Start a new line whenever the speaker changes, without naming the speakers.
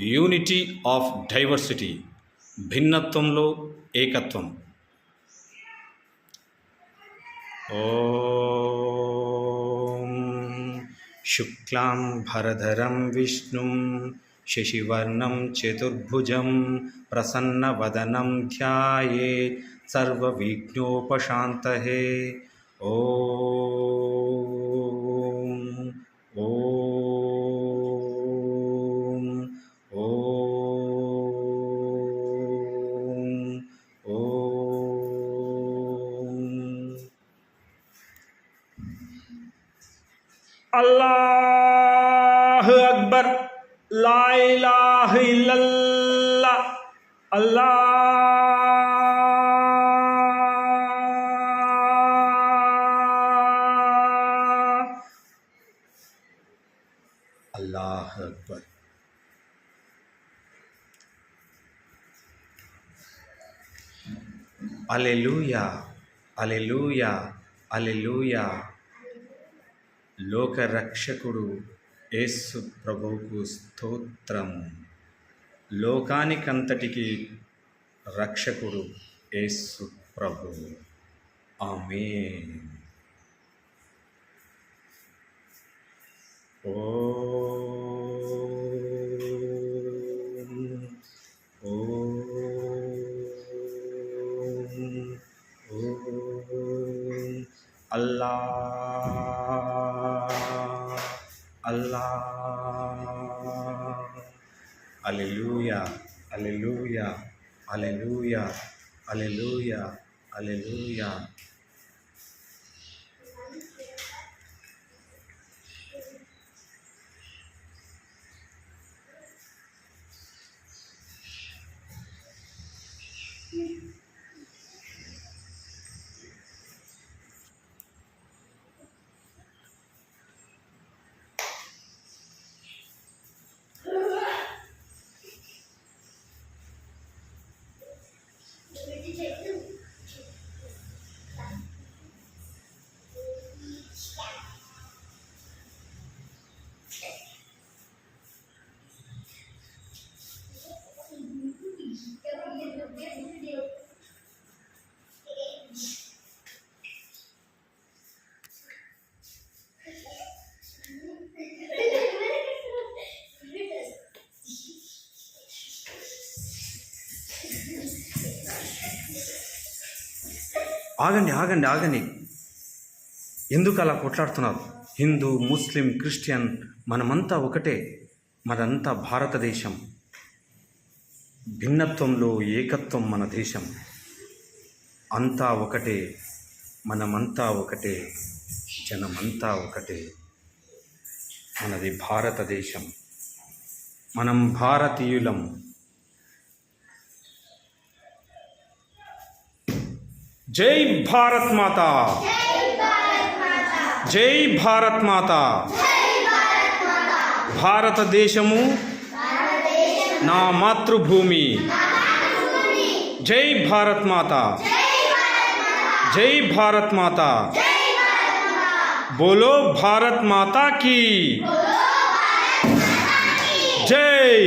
Unity of diversity భిన్నత్వంలో ఏకత్వం. ఓ శుక్లాం భరధరం విష్ణుం శశివర్ణం చతుర్భుజం ప్రసన్నవదనం ధ్యాయే సర్వవిఘ్నోపశాంతహే. ఓ
அல்லாஹு அக்பர் லாயிலாஹு இல்லல்லா அல்லாஹ்
அல்லாஹு அக்பர் அலெலூயா அலெலூயா அலெலூயா లోకరక్షకుడు యేసు ప్రభువుకు స్తోత్రం. లోకానికంతటికి రక్షకుడు యేసు ప్రభు. ఆమె ఓ ఓ. Allah, Allah, Hallelujah, Hallelujah, Hallelujah, Hallelujah, Hallelujah. ఆగండి ఆగండి ఆగండి. ఎందుకు అలా కొట్లాడుతున్నారు? హిందూ ముస్లిం క్రిస్టియన్ మనమంతా ఒకటే. మనంతా భారతదేశం. భిన్నత్వంలో ఏకత్వం మన దేశం. అంతా ఒకటే మనమంతా ఒకటే జనమంతా ఒకటే. మనది భారతదేశం. మనం భారతీయులం. జై భారత్ మాత జై భారత్ మాత భారతదేశము నా మాతృభూమి జై భారత్ మాత జై భారత్ మాత బోలో భారత్ మాతా की జై